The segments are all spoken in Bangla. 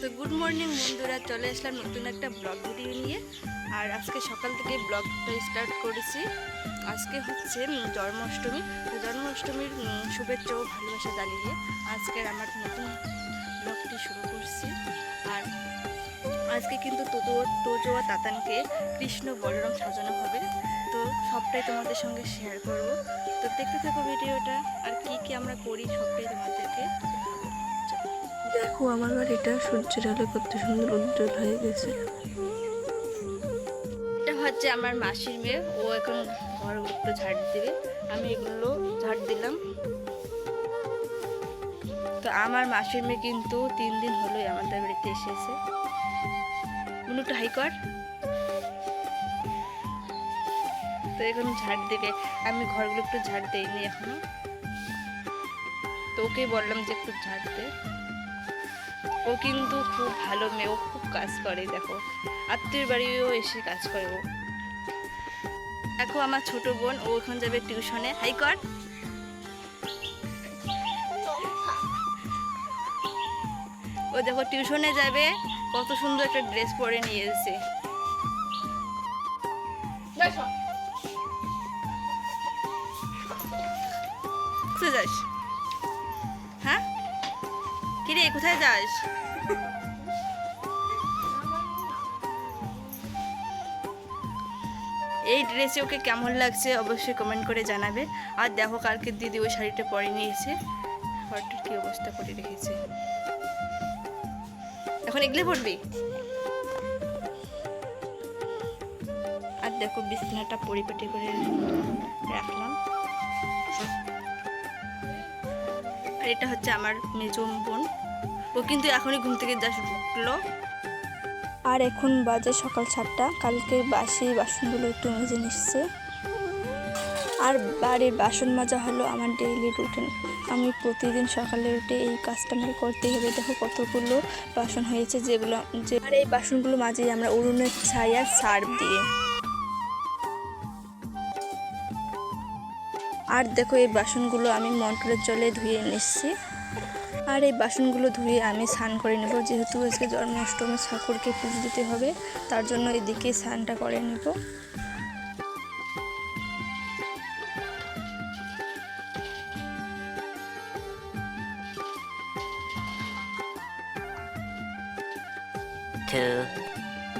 তো গুড মর্নিং বন্ধুরা, চলে আসলাম নতুন একটা ব্লগ ভিডিও নিয়ে। আর আজকে সকাল থেকে ব্লগটা স্টার্ট করেছি। আজকে হচ্ছে জন্মাষ্টমী। তো জন্মাষ্টমীর শুভেচ্ছা ও ভালোবাসা জানিয়ে আজকের আমার নতুন ব্লগটি শুরু করছি। আর আজকে কিন্তু তোজো তোজো আর তাতানকে কৃষ্ণ বলরাম সাজানো হবে। তো সবটাই তোমাদের সঙ্গে শেয়ার করব। তো দেখতে থাকো ভিডিওটা, আর কি কি আমরা করি সবটাই তোমাদেরকে। দেখো, আমার বাড়িটা সূর্যের আলো কত সুন্দর উজ্জ্বল হয়ে গেছে। এটা হচ্ছে আমার মাসির মেয়ে। ও এখন ঘর একটু ঝাড় দিবে আমি এগুলো ঝাড় দিলাম। তো আমার মাসির মেয়ে কিন্তু তিন দিন হলোই আমাদের বাড়িতে এসেছে। একটু হাই কর। তো এখন ঝাড় দিবে। আমি ঘরগুলো একটু ঝাড় দিইনি এখনও। তো ওকেই বললাম যে একটু ঝাড় দে। ও কিন্তু খুব ভালো মেয়ে ও খুব কাজ করে দেখো। আত্মীয় বাড়িও এসে কাজ করে ও। দেখো আমার ছোট বোন ও এখন যাবে টিউশনে। হাই কর। ও দেখো টিউশনে যাবে কত সুন্দর একটা ড্রেস পরে নিয়ে এসেছে। যাস। কিরে কোথায় যাস? এই ড্রেসে ওকে কেমন লাগছে অবশ্যই কমেন্ট করে জানাবে। আর দেখো, কালকে দিদি ওই শাড়িটা পরে নিয়েছে। ঘরটার কি অবস্থা করে রেখেছে। এখন এগুলো পড়বি আর দেখো, বিছানাটা পরিপাটি করে রাখলাম। আর এটা হচ্ছে আমার মেজম বোন। ও কিন্তু এখনই ঘুম থেকে জাস্ট উঠল আর এখন বাজে সকাল সাতটা, কালকে বাসি বাসনগুলো একটু মেজে নিচ্ছে। আর বাড়ির বাসন মাজা হলো আমার ডেইলি রুটিন আমি প্রতিদিন সকালে উঠে এই কাজটা করতেই হবে। দেখো কতগুলো বাসন হয়েছে যেগুলো যে আর এই বাসনগুলো মাঝে আমরা উড়ুনের আর সার্ফ দিয়ে। আর দেখো এই বাসনগুলো আমি মটরের জলে ধুয়ে নিচ্ছি। আর এই বাসনগুলো ধুয়ে আমি স্নান করে নেব। যেহেতু আজকে জন্মাষ্টমী ঠাকুরকে পুজো দিতে হবে তার জন্য এদিকে স্নানটা করে নেব।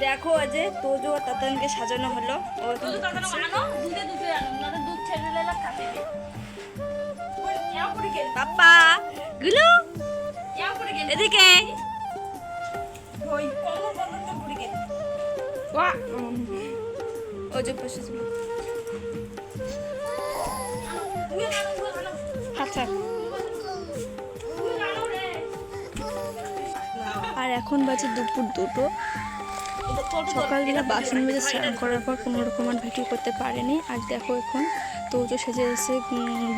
দেখো আজ তোজো আর তাতানকে সাজানো হলো। ও এখন পাপা গুলু এদিকে বসে ছিল আচ্ছা আর এখন বাজে দুপুর দুটো সকালবেলা বাসন মেজে স্নান করার পর কোনো রকম আর ভিডিও করতে পারেনি আর দেখো এখন তোজো সেজে এসে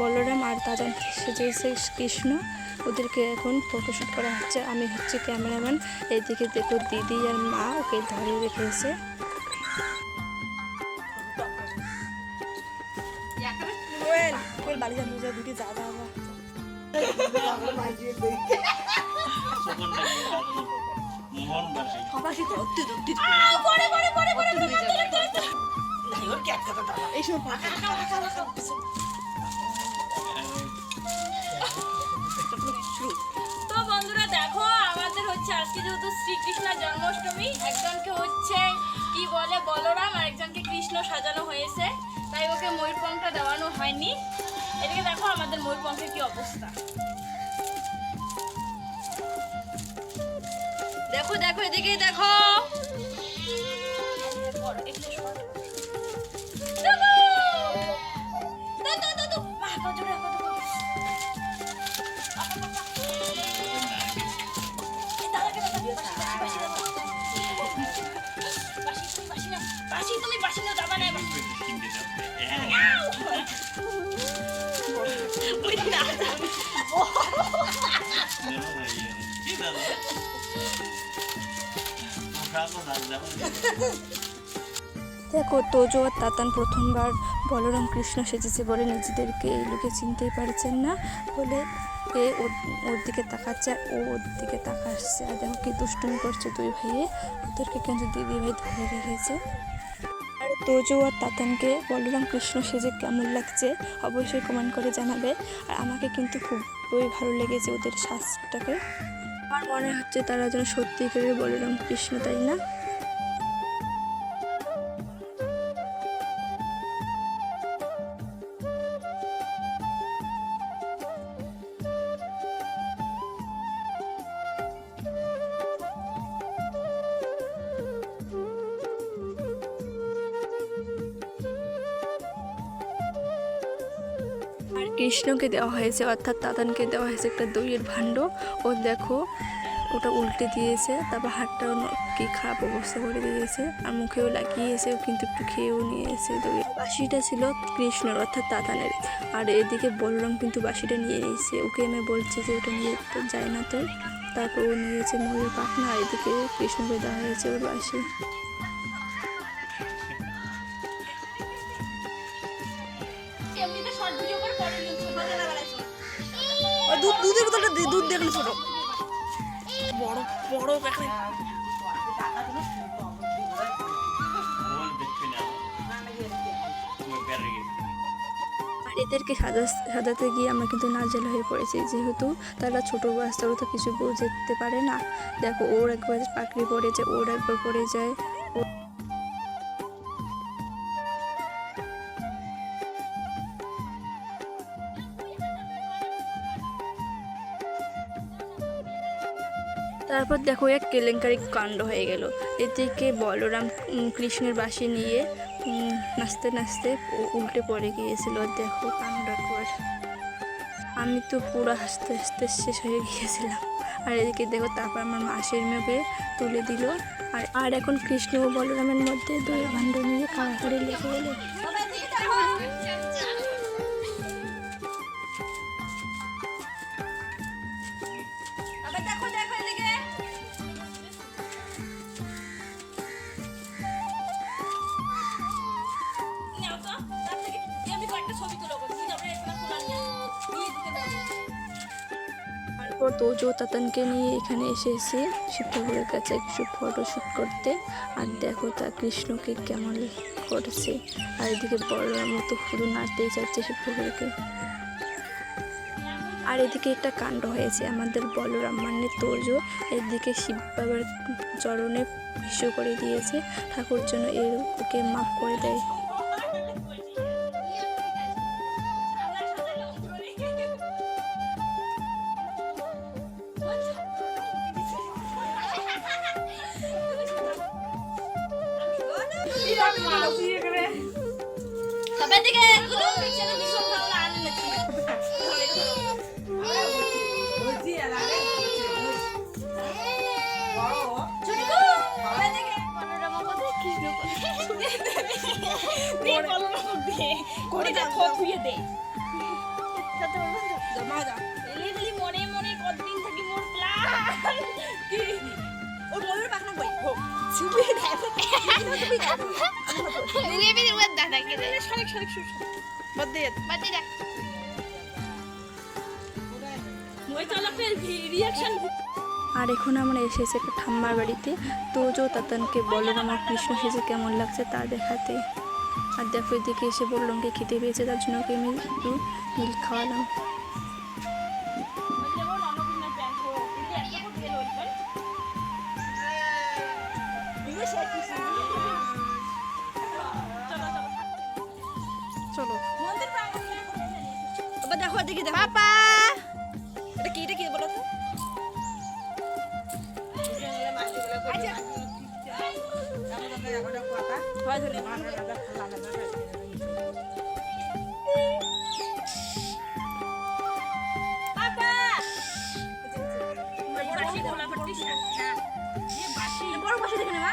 বলরাম আর তাজন সেজে এসে কৃষ্ণ। ওদেরকে এখন ফটোশ্যুট করা হচ্ছে। আমি হচ্ছে ক্যামেরাম্যান এইদিকে দেখো দিদি আর মা ওকে ধরে রেখেছে। বাড়ি যাব দুটি যা যা তো বন্ধুরা দেখো, আমাদের হচ্ছে আজকে যেহেতু শ্রীকৃষ্ণ জন্মাষ্টমী, একজনকে হচ্ছে কি বলে বলরাম, আর একজনকে কৃষ্ণ সাজানো হয়েছে। তাই ওকে ময়ূরপঙ্খটা দেওয়ানো হয়নি। এদিকে দেখো আমাদের ময়ূরপঙ্খের কি অবস্থা। দেখো দেখো, এদিকে দেখো! বাঁশি, তুমি বাঁশি নাও, দাদা নেয় বাঁশি। ওই দাদা। দেখো তোজো আর তাতান প্রথমবার বলরাম কৃষ্ণ সেজেছে বলে নিজেদেরকে এই লোকে চিনতেই পারছেন না বলে এ ওর দিকে তাকাচ্ছে আর ও ওর দিকে তাকাচ্ছে আর দেখো কি দুষ্টুমি করছে দুই ভাইয়ে ওদেরকে কিন্তু দিদি ভাই ধরে রেখেছে তোজো আর তাতানকে বলরাম কৃষ্ণ সেজে কেমন লাগছে, অবশ্যই কমেন্ট করে জানাবে। আর আমাকে কিন্তু খুবই ভালো লেগেছে ওদের শ্বাসটাকে আমার মনে হচ্ছে তারা যেন সত্যিকারের বলরাম কৃষ্ণ, তাই না? কৃষ্ণকে দেওয়া হয়েছে, অর্থাৎ তাতানকে দেওয়া হয়েছে একটা দইয়ের ভাণ্ড। ও দেখো, ওটা উল্টে দিয়েছে, তারপর হাতটাও কি খারাপ অবস্থা করে দিয়েছে, আর মুখেও লাগিয়েছে কিন্তু একটু খেয়েও নিয়েছে দই বাসিটা ছিল কৃষ্ণর, অর্থাৎ তাতানের আর এদিকে বলরাম কিন্তু বাসিটা নিয়ে নিয়েছে। ওকে আমি বলছি যে, ওটা নিয়ে তো যায় না তো তারপর ও নিয়েছে ময়ূর পাখনা এদিকে কৃষ্ণকে দেওয়া হয়েছে ওর বাসি। দুধের বোতলটা দুধ দেখলে ছোট। বড় বড় প্যাকেট এদেরকে সাজা, সাজাতে গিয়ে আমরা কিন্তু নাজেল হয়ে পড়েছি। যেহেতু তারা ছোটো বাচ্চারা তো কিছু বুঝতে পারে না। দেখো, ওর একবার পাকড়ি পড়ে যায়, ওর একবার পড়ে যায়। তারপর দেখো এক কেলেঙ্কারি কাণ্ড হয়ে গেল। এদিকে বলরাম কৃষ্ণের বাসি নিয়ে নাচতে নাচতে উল্টে পড়ে গিয়েছিল। দেখো কাণ্ড একবার। আমি তো পুরো হাসতে হাসতে শেষ হয়ে গিয়েছিলাম। আর এদিকে দেখো তারপর আমার মাসির মেয়েকে তুলে দিল। আর আর এখন কৃষ্ণ বলরামের মধ্যে দই ভাণ্ড নিয়ে কাড়াকাড়ি লেগে গেলো। তারপর তোজো তাতানকে নিয়ে এখানে এসেছি শিব ঠাকুরের কাছে একটু ফটো শ্যুট করতে। আর দেখো তা কৃষ্ণকে কেমন করছে। আর এদিকে বড়রাম মতো শুধু নাচতেই যাচ্ছে শিব ঠাকুরকে আর এদিকে একটা কাণ্ড হয়েছে আমাদের বলরাম মানে তোজো। এদিকে শিব বাবার চরণে ভিসু করে দিয়েছে। ঠাকুর জন্য এর ওকে মাফ করে দেয়। মনে মনে কতদিন থাকি মোর প্ল্যান কি ওর ময়ূর পাখনা বই হোক ছবি দেখো বাদ দে Mati dah. আর এখন আমরা এসেছি একটা ঠাম্মার বাড়িতে। তোজো তাতানকে বলরাম আমার কৃষ্ণ সেজে কেমন লাগছে তা দেখাতে। আর দেখো এদিকে এসে বললাম কি খেতে পেয়েছে তার জন্য ওকে আমি একটু মিল খাওয়ালাম। যেমন অনবিনা প্যান্ট হো বড় বসে দেখে নেবা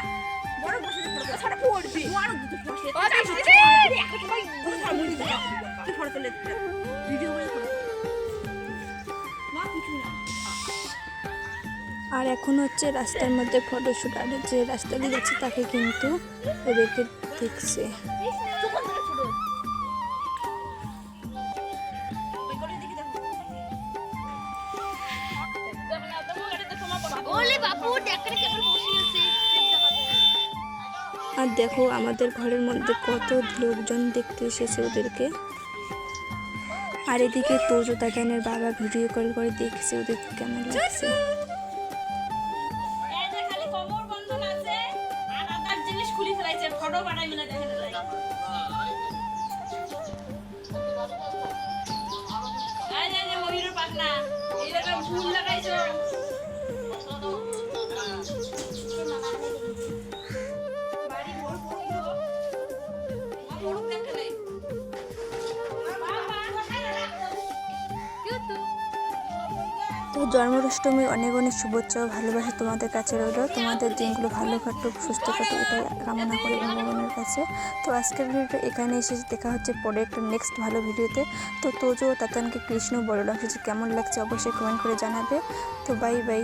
বড় বসে দেখে সারা পড়বি বড় বসে আর এখন হচ্ছে রাস্তার মধ্যে ফটোশ্যুট আর যে রাস্তা দিয়ে যাচ্ছে তাকে কিন্তু রেখে দেখছে আর দেখো আমাদের ঘরের মধ্যে কত লোকজন দেখতে এসেছে ওদেরকে। আর এদিকে তোজো জ্ঞানের বাবা ভিডিও কল করে দেখছে ওদের কেমন লাগছে। படம் இல்லை তো জন্মাষ্টমীর অনেক অনেক শুভেচ্ছা ভালোবাসা তোমাদের কাছে রইল। তোমাদের দিনগুলো ভালো কাটুক, সুস্থ কাটুক, এটাই কামনা করি ভগবানের কাছে। তো আজকের ভিডিওটা এখানে এসে দেখা হচ্ছে পরে একটা নেক্সট ভালো ভিডিওতে। তো তোজো, তাতানকে, কৃষ্ণ বলরাম কিছু কেমন লাগছে অবশ্যই কমেন্ট করে জানাবে। তো বাই বাই